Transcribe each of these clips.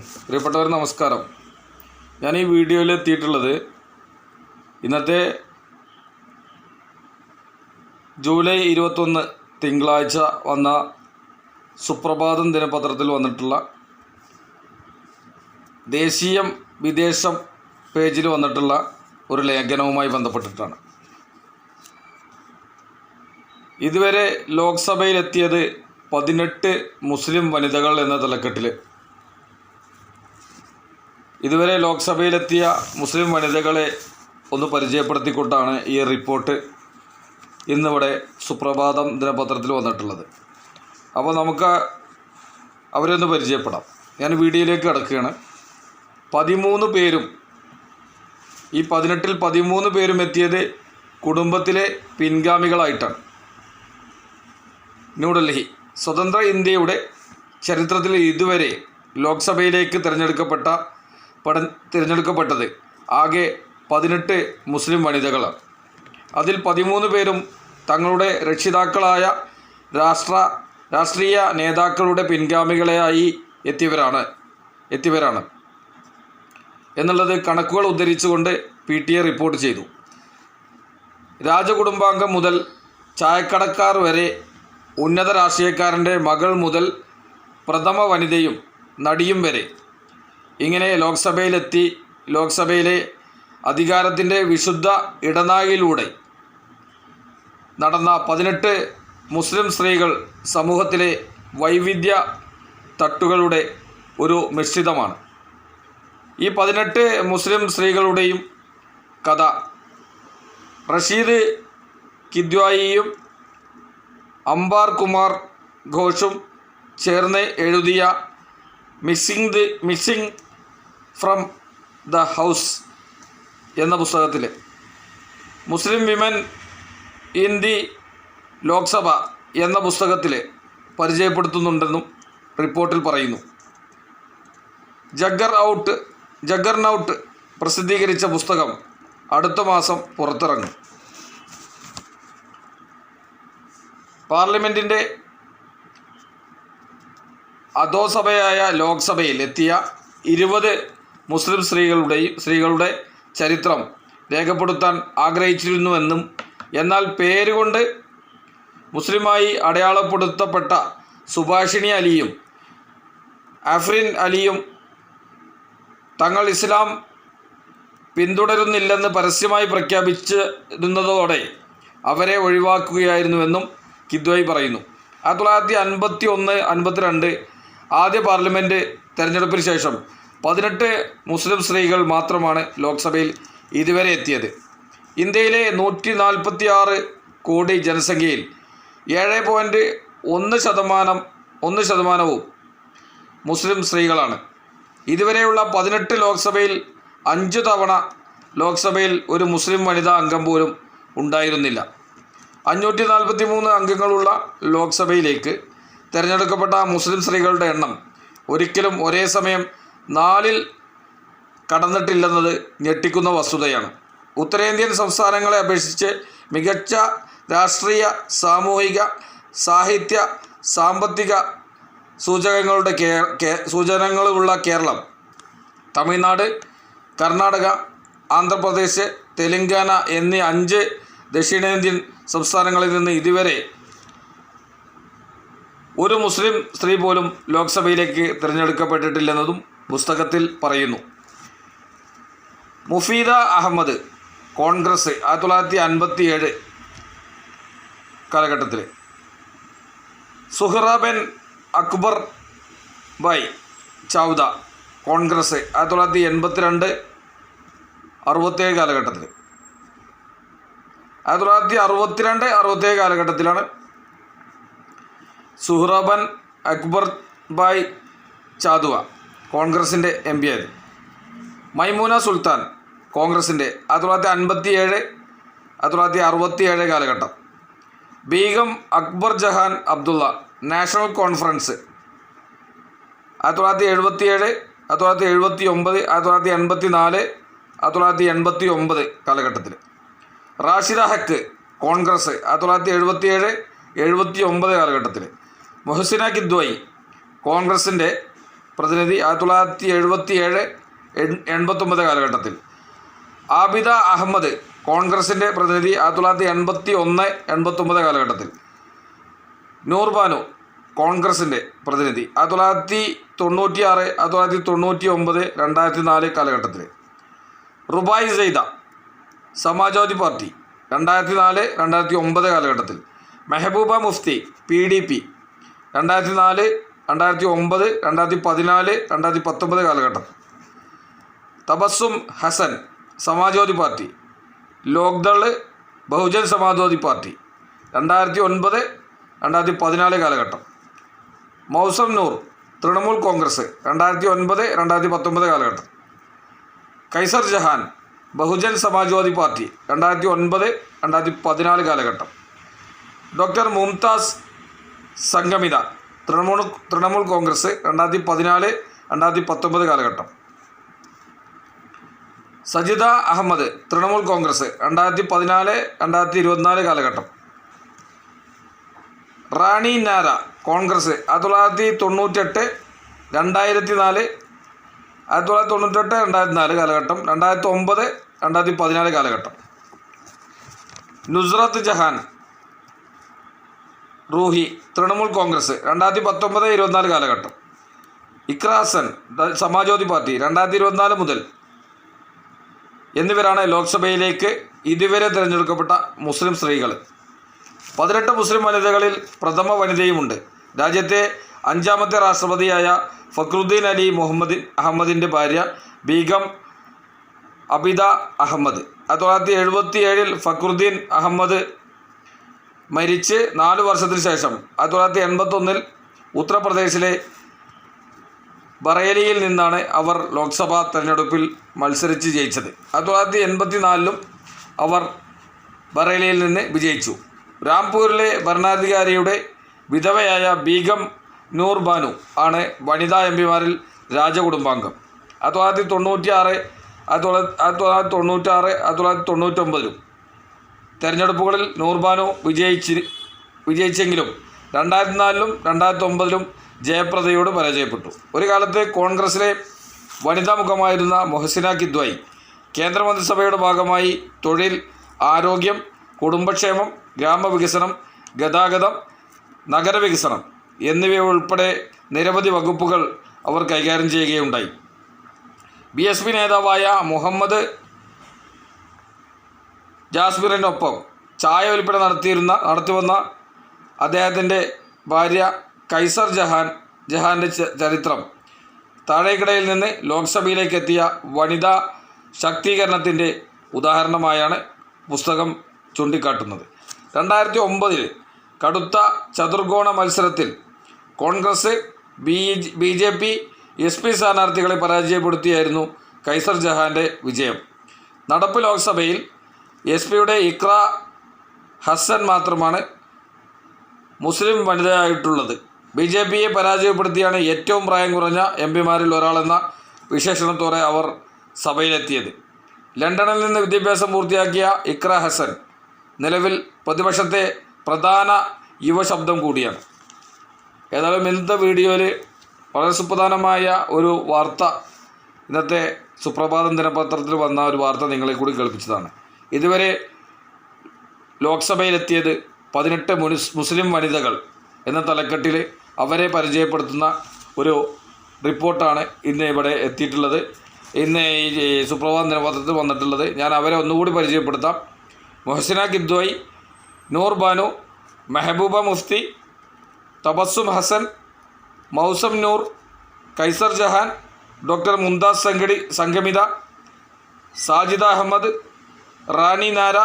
പ്രിയപ്പെട്ടവർ നമസ്കാരം. ഞാൻ ഈ വീഡിയോയിൽ എത്തിയിട്ടുള്ളത് ഇന്നത്തെ ജൂലൈ ഇരുപത്തൊന്ന് തിങ്കളാഴ്ച വന്ന സുപ്രഭാതം ദിനപത്രത്തിൽ വന്നിട്ടുള്ള ദേശീയം വിദേശം പേജിൽ വന്നിട്ടുള്ള ഒരു ലേഖനവുമായി ബന്ധപ്പെട്ടിട്ടാണ്. ഇതുവരെ ലോക്സഭയിലെത്തിയത് പതിനെട്ട് മുസ്ലിം വനിതകൾ എന്ന തലക്കെട്ടിൽ ഇതുവരെ ലോക്സഭയിലെത്തിയ മുസ്ലിം വനിതകളെ ഒന്ന് പരിചയപ്പെടുത്തിക്കൊണ്ടാണ് ഈ റിപ്പോർട്ട് ഇന്നിവിടെ സുപ്രഭാതം ദിനപത്രത്തിൽ വന്നിട്ടുള്ളത്. അപ്പോൾ നമുക്ക് അവരെ ഒന്ന് പരിചയപ്പെടാം. ഞാൻ വീഡിയോയിലേക്ക് കിടക്കുകയാണ്. പതിമൂന്ന് പേരും ഈ പതിനെട്ടിൽ പതിമൂന്ന് പേരും എത്തിയത് കുടുംബത്തിലെ പിൻഗാമികളായിട്ടാണ്. ന്യൂഡൽഹി സ്വതന്ത്ര ഇന്ത്യയുടെ ചരിത്രത്തിൽ ഇതുവരെ ലോക്സഭയിലേക്ക് തിരഞ്ഞെടുക്കപ്പെട്ട പട തിരഞ്ഞെടുക്കപ്പെട്ടത് ആകെ പതിനെട്ട് മുസ്ലിം വനിതകൾ അതിൽ പതിമൂന്ന് പേരും തങ്ങളുടെ രക്ഷിതാക്കളായ രാഷ്ട്ര രാഷ്ട്രീയ നേതാക്കളുടെ പിൻഗാമികളെയായി എത്തിയവരാണ് എത്തിയവരാണ്. എന്നുള്ളത് കണക്കുകൾ ഉദ്ധരിച്ചുകൊണ്ട് പി ടി എ റിപ്പോർട്ട് ചെയ്തു. രാജകുടുംബാംഗം മുതൽ ചായക്കടക്കാർ വരെ ഉന്നത രാഷ്ട്രീയക്കാരന്റെ മകൾ മുതൽ പ്രഥമ വനിതയും നടിയും വരെ ഇങ്ങനെ ലോക്സഭയിലെത്തി ലോക്സഭയിലെ അധികാരത്തിന്റെ വിശുദ്ധ ഇടനാഴിയിലൂടെ നടന്ന പതിനെട്ട് മുസ്ലിം സ്ത്രീകൾ സമൂഹത്തിലെ വൈവിധ്യ തട്ടുകളുടെ ഒരു മിശ്രിതമാണ്. ഈ പതിനെട്ട് മുസ്ലിം സ്ത്രീകളുടെയും കഥ റഷീദ് കിദ്വായിയും അംബാർ കുമാർ ഘോഷും ചേർന്ന് എഴുതിയ missing the missing from the house എന്ന പുസ്തകത്തിൽ Muslim women in the Lok Sabha എന്ന പുസ്തകത്തിൽ പരിചയപ്പെടുത്തുന്നുണ്ടെന്നും റിപ്പോർട്ടിൽ പറയുന്നു. ജഗ്ഗർ ഔട്ട് ജഗ്ഗർ നൗട്ട് പ്രസിദ്ധീകരിച്ച പുസ്തകം അടുത്ത മാസം പുറത്തിറങ്ങും. പാർലമെന്റിന്റെ അധോസഭയായ ലോക്സഭയിൽ എത്തിയ ഇരുപത് മുസ്ലിം സ്ത്രീകളുടെയും സ്ത്രീകളുടെ ചരിത്രം രേഖപ്പെടുത്താൻ ആഗ്രഹിച്ചിരുന്നുവെന്നും എന്നാൽ പേരുകൊണ്ട് മുസ്ലിമായി അടയാളപ്പെടുത്തപ്പെട്ട സുഭാഷിണി അലിയും അഫ്രിൻ അലിയും തങ്ങൾ ഇസ്ലാം പിന്തുടരുന്നില്ലെന്ന് പരസ്യമായി പ്രഖ്യാപിച്ചിരുന്നതോടെ അവരെ ഒഴിവാക്കുകയായിരുന്നുവെന്നും കിദ്വൈ പറയുന്നു. ആയിരത്തി തൊള്ളായിരത്തി അൻപത്തി ഒന്ന് അൻപത്തിരണ്ട് ആദ്യ പാർലമെന്റ് തെരഞ്ഞെടുപ്പിന് ശേഷം പതിനെട്ട് മുസ്ലിം സ്ത്രീകൾ മാത്രമാണ് ലോക്സഭയിൽ ഇതുവരെ എത്തിയത്. ഇന്ത്യയിലെ നൂറ്റി നാൽപ്പത്തി ആറ് കോടി ജനസംഖ്യയിൽ ഏഴ് പോയിന്റ് ഒന്ന് ശതമാനം ഒന്ന് ശതമാനവും മുസ്ലിം സ്ത്രീകളാണ്. ഇതുവരെയുള്ള പതിനെട്ട് ലോക്സഭയിൽ അഞ്ച് തവണ ലോക്സഭയിൽ ഒരു മുസ്ലിം വനിതാ അംഗം പോലും ഉണ്ടായിരുന്നില്ല. അഞ്ഞൂറ്റി നാൽപ്പത്തി മൂന്ന് അംഗങ്ങളുള്ള ലോക്സഭയിലേക്ക് തിരഞ്ഞെടുക്കപ്പെട്ട മുസ്ലിം സ്ത്രീകളുടെ എണ്ണം ഒരിക്കലും ഒരേ സമയം നാലിൽ കടന്നിട്ടില്ലെന്നത് ഞെട്ടിക്കുന്ന വസ്തുതയാണ്. ഉത്തരേന്ത്യൻ സംസ്ഥാനങ്ങളെ അപേക്ഷിച്ച് മികച്ച രാഷ്ട്രീയ സാമൂഹിക സാഹിത്യ സാമ്പത്തിക സൂചകങ്ങളുടെ കേ സൂചനകളുള്ള കേരളം. തമിഴ്നാട് കർണാടക ആന്ധ്രാപ്രദേശ് തെലങ്കാന എന്നീ അഞ്ച് ദക്ഷിണേന്ത്യൻ സംസ്ഥാനങ്ങളിൽ നിന്ന് ഇതുവരെ ഒരു മുസ്ലിം സ്ത്രീ പോലും ലോക്സഭയിലേക്ക് തിരഞ്ഞെടുക്കപ്പെട്ടിട്ടില്ലെന്നതും പുസ്തകത്തിൽ പറയുന്നു. മുഫീദ അഹമ്മദ് കോൺഗ്രസ് ആയിരത്തി തൊള്ളായിരത്തി അൻപത്തി ഏഴ് കാലഘട്ടത്തിൽ സുഹ്റബെൻ അക്ബർ ബൈ ചൗദ കോൺഗ്രസ് ആയിരത്തി തൊള്ളായിരത്തി എൺപത്തിരണ്ട് അറുപത്തേഴ് കാലഘട്ടത്തിൽ ആയിരത്തി തൊള്ളായിരത്തി അറുപത്തിരണ്ട് അറുപത്തേഴ് കാലഘട്ടത്തിലാണ് സുഹ്റബൻ അക്ബർ ബായ് ചാതുവ. കോൺഗ്രസിന്റെ എം പി ആയത്. മൈമൂന സുൽത്താൻ കോൺഗ്രസിന്റെ ആയിരത്തി തൊള്ളായിരത്തി അൻപത്തി ഏഴ് ആയിരത്തി തൊള്ളായിരത്തി അറുപത്തി ഏഴ് കാലഘട്ടം. ബീഗം അക്ബർ ജഹാൻ അബ്ദുള്ള നാഷണൽ കോൺഫറൻസ് ആയിരത്തി തൊള്ളായിരത്തി എഴുപത്തി ഏഴ് ആയിരത്തി തൊള്ളായിരത്തി എഴുപത്തി ഒമ്പത് ആയിരത്തി തൊള്ളായിരത്തി എൺപത്തി നാല് ആയിരത്തി തൊള്ളായിരത്തി എൺപത്തി ഒമ്പത് കാലഘട്ടത്തിൽ റാഷിദ ഹക്ക് കോൺഗ്രസ് ആയിരത്തി തൊള്ളായിരത്തി എഴുപത്തി ഏഴ് എഴുപത്തി ഒമ്പത് കാലഘട്ടത്തിൽ മൊഹസിന കിദ്വായി കോൺഗ്രസിന്റെ പ്രതിനിധി ആയിരത്തി തൊള്ളായിരത്തി എഴുപത്തി ഏഴ് എൺപത്തൊമ്പത് കാലഘട്ടത്തിൽ. ആബിദ അഹമ്മദ് കോൺഗ്രസിന്റെ പ്രതിനിധി ആയിരത്തി തൊള്ളായിരത്തി എൺപത്തി ഒന്ന് എൺപത്തൊമ്പത് കാലഘട്ടത്തിൽ. നൂർബാനു കോൺഗ്രസിന്റെ പ്രതിനിധി ആയിരത്തി തൊള്ളായിരത്തി തൊണ്ണൂറ്റി ആറ് ആയിരത്തി തൊള്ളായിരത്തി തൊണ്ണൂറ്റി ഒമ്പത് രണ്ടായിരത്തി നാല് കാലഘട്ടത്തിൽ റുബായ് സെയ്ദ സമാജ്വാദി പാർട്ടി രണ്ടായിരത്തി നാല് രണ്ടായിരത്തി ഒമ്പത് കാലഘട്ടത്തിൽ. Mehbooba Mufti P D P രണ്ടായിരത്തി നാല് രണ്ടായിരത്തി ഒമ്പത് രണ്ടായിരത്തി പതിനാല് രണ്ടായിരത്തി പത്തൊമ്പത് കാലഘട്ടം. തബസ്സും ഹസൻ സമാജ്വാദി പാർട്ടി. ലോക്ദൾ ബഹുജൻ സമാജ്വാദി പാർട്ടി. രണ്ടായിരത്തി ഒൻപത് രണ്ടായിരത്തി പതിനാല് കാലഘട്ടം. മൗസം നൂർ തൃണമൂൽ കോൺഗ്രസ്. രണ്ടായിരത്തി ഒൻപത് രണ്ടായിരത്തി പത്തൊമ്പത് കാലഘട്ടം. Kaiser Jahan Bahujan Samajwadi party. രണ്ടായിരത്തി ഒൻപത് രണ്ടായിരത്തി പതിനാല് കാലഘട്ടം. ഡോക്ടർ മുംതാസ് സംഗമിത. തൃണമൂൽ തൃണമൂൽ കോൺഗ്രസ് രണ്ടായിരത്തി പതിനാല് രണ്ടായിരത്തി പത്തൊമ്പത് കാലഘട്ടം. സജിത അഹമ്മദ് തൃണമൂൽ കോൺഗ്രസ് രണ്ടായിരത്തി പതിനാല് രണ്ടായിരത്തി ഇരുപത്തിനാല് കാലഘട്ടം. റാണി നാര കോൺഗ്രസ് ആയിരത്തി തൊള്ളായിരത്തി തൊണ്ണൂറ്റെട്ട് രണ്ടായിരത്തി നാല് ആയിരത്തി തൊള്ളായിരത്തി തൊണ്ണൂറ്റെട്ട് രണ്ടായിരത്തി നാല് കാലഘട്ടം രണ്ടായിരത്തി ഒമ്പത് രണ്ടായിരത്തി പതിനാല് കാലഘട്ടം. നുസ്രത്ത് ജഹാൻ റൂഹി തൃണമൂൽ കോൺഗ്രസ് രണ്ടായിരത്തി പത്തൊമ്പത് ഇരുപത്തിനാല് കാലഘട്ടം. ഇക്രാസൻ സമാജ്വാദി പാർട്ടി രണ്ടായിരത്തി ഇരുപത്തിനാല് മുതൽ. എന്നിവരാണ് ലോക്സഭയിലേക്ക് ഇതുവരെ തിരഞ്ഞെടുക്കപ്പെട്ട മുസ്ലിം സ്ത്രീകൾ. പതിനെട്ട് മുസ്ലിം വനിതകളിൽ പ്രഥമ വനിതയുമുണ്ട്. രാജ്യത്തെ അഞ്ചാമത്തെ രാഷ്ട്രപതിയായ ഫക്രുദ്ദീൻ അലി മുഹമ്മദ് അഹമ്മദിന്റെ ഭാര്യ ബീഗം അബിദ അഹമ്മദ്. ആയിരത്തി തൊള്ളായിരത്തി എഴുപത്തി ഏഴിൽ ഫക്രുദ്ദീൻ അഹമ്മദ് മരിച്ച് നാല് വർഷത്തിന് ശേഷം ആയിരത്തി തൊള്ളായിരത്തി എൺപത്തൊന്നിൽ ഉത്തർപ്രദേശിലെ ബറേലിയിൽ നിന്നാണ് അവർ ലോക്സഭാ തെരഞ്ഞെടുപ്പിൽ മത്സരിച്ച് ജയിച്ചത്. ആയിരത്തി തൊള്ളായിരത്തി എൺപത്തി നാലിലും അവർ ബറേലിയിൽ നിന്ന് വിജയിച്ചു. രാംപൂരിലെ ഭരണാധികാരിയുടെ വിധവയായ ബീഗം നൂർ ബാനു ആണ് വനിതാ എം പിമാരിൽ രാജകുടുംബാംഗം. ആയിരത്തി തൊള്ളായിരത്തി തൊണ്ണൂറ്റി ആറ് ആയിരത്തി തൊള്ളായിരത്തി തൊണ്ണൂറ്റാറ് ആയിരത്തി തൊള്ളായിരത്തി തൊണ്ണൂറ്റൊമ്പതിലും തെരഞ്ഞെടുപ്പുകളിൽ നൂർബാനു വിജയിച്ചി വിജയിച്ചെങ്കിലും രണ്ടായിരത്തി നാലിലും രണ്ടായിരത്തി ഒമ്പതിലും ജയപ്രദയോട് പരാജയപ്പെട്ടു. ഒരു കാലത്ത് കോൺഗ്രസിലെ വനിതാ മുഖമായിരുന്ന മൊഹസിന കിദ്വായി കേന്ദ്രമന്ത്രിസഭയുടെ ഭാഗമായി തൊഴിൽ ആരോഗ്യം കുടുംബക്ഷേമം ഗ്രാമവികസനം ഗതാഗതം നഗരവികസനം എന്നിവയുൾപ്പെടെ നിരവധി വകുപ്പുകൾ അവർ കൈകാര്യം ചെയ്യുകയുണ്ടായി. ബി എസ് പി നേതാവായ മുഹമ്മദ് ജാസ്മിറിനൊപ്പം ചായ വിൽപ്പന നടത്തിയിരുന്ന നടത്തിവന്ന അദ്ദേഹത്തിന്റെ ഭാര്യ കൈസർ ജഹാൻ ജഹാന്റെ ചരിത്രം. താഴേക്കിടയിൽ നിന്ന് ലോക്സഭയിലേക്ക് എത്തിയ വനിതാ ശാക്തീകരണത്തിന്റെ ഉദാഹരണമായാണ് പുസ്തകം ചൂണ്ടിക്കാട്ടുന്നത്. രണ്ടായിരത്തി ഒമ്പതിൽ കടുത്ത ചതുർഗോണ മത്സരത്തിൽ Congress B B J P S P സ്ഥാനാർത്ഥികളെ പരാജയപ്പെടുത്തിയായിരുന്നു കൈസർ ജഹാന്റെ വിജയം. നടപ്പ് ലോക്സഭയിൽ എസ് പിയുടെ ഇക്ര ഹസൻ മാത്രമാണ് മുസ്ലിം വനിതയായിട്ടുള്ളത്. ബി ജെ പിയെ പരാജയപ്പെടുത്തിയാണ് ഏറ്റവും പ്രായം കുറഞ്ഞ എം പിമാരിൽ ഒരാളെന്ന വിശേഷണത്തോടെ അവർ സഭയിലെത്തിയത്. ലണ്ടനിൽ നിന്ന് വിദ്യാഭ്യാസം പൂർത്തിയാക്കിയ ഇക്ര ഹസൻ നിലവിൽ പ്രതിപക്ഷത്തെ പ്രധാന യുവശബ്ദം കൂടിയാണ്. ഏതായാലും ഇന്നത്തെ വീഡിയോയിൽ വളരെ സുപ്രധാനമായ ഒരു വാർത്ത ഇന്നത്തെ സുപ്രഭാതം ദിനപത്രത്തിൽ വന്ന ഒരു വാർത്ത നിങ്ങളെ കൂടി കേൾപ്പിച്ചതാണ്. ഇതുവരെ ലോക്സഭയിലെത്തിയത് പതിനെട്ട് മുസ്ലിം വനിതകൾ എന്ന തലക്കെട്ടിൽ അവരെ പരിചയപ്പെടുത്തുന്ന ഒരു റിപ്പോർട്ടാണ് ഇന്ന് ഇവിടെ എത്തിയിട്ടുള്ളത്. ഇന്ന് ഈ സുപ്രഭാത ദിനപത്രത്തിൽ വന്നിട്ടുള്ളത്. ഞാൻ അവരെ ഒന്നുകൂടി പരിചയപ്പെടുത്താം. മൊഹസിന കിദ്വായി നൂർ ബാനു മെഹബൂബ മുഫ്തി തബസ്സും ഹസൻ മൗസം നൂർ കൈസർ ജഹാൻ ഡോക്ടർ മുംതാസ് സംഗടി സംഗമിത സാജിദ അഹമ്മദ് റാണി നാര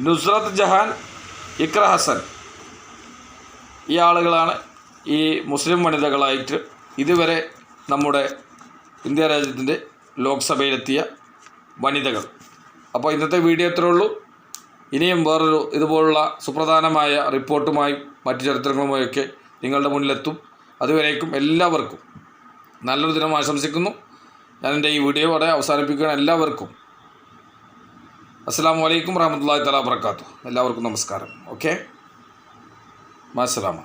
നുസ്രത്ത് ജഹാൻ ഇക്ര ഹസൻ. ഈ ആളുകളാണ് ഈ മുസ്ലിം വനിതകളായിട്ട് ഇതുവരെ നമ്മുടെ ഇന്ത്യ രാജ്യത്തിന്റെ ലോക്സഭയിലെത്തിയ വനിതകൾ. അപ്പോൾ ഇന്നത്തെ വീഡിയോ ഇത്രേ ഉള്ളൂ. ഇനിയും വേറൊരു ഇതുപോലുള്ള സുപ്രധാനമായ റിപ്പോർട്ടുമായി മറ്റു ചരിത്രങ്ങളുമായൊക്കെ നിങ്ങളുടെ മുന്നിലെത്തും. അതുവരേക്കും എല്ലാവർക്കും നല്ലൊരു ദിനം ആശംസിക്കുന്നു. ഞാൻ എന്റെ ഈ വീഡിയോ അവിടെ അവസാനിപ്പിക്കുകയാണ്. എല്ലാവർക്കും അസ്സാം വലൈക്കും വറഹമത്തല്ലാ തല വർക്കാത്തു എല്ലാവർക്കും നമസ്കാരം. ഓക്കെ? മാസലാമ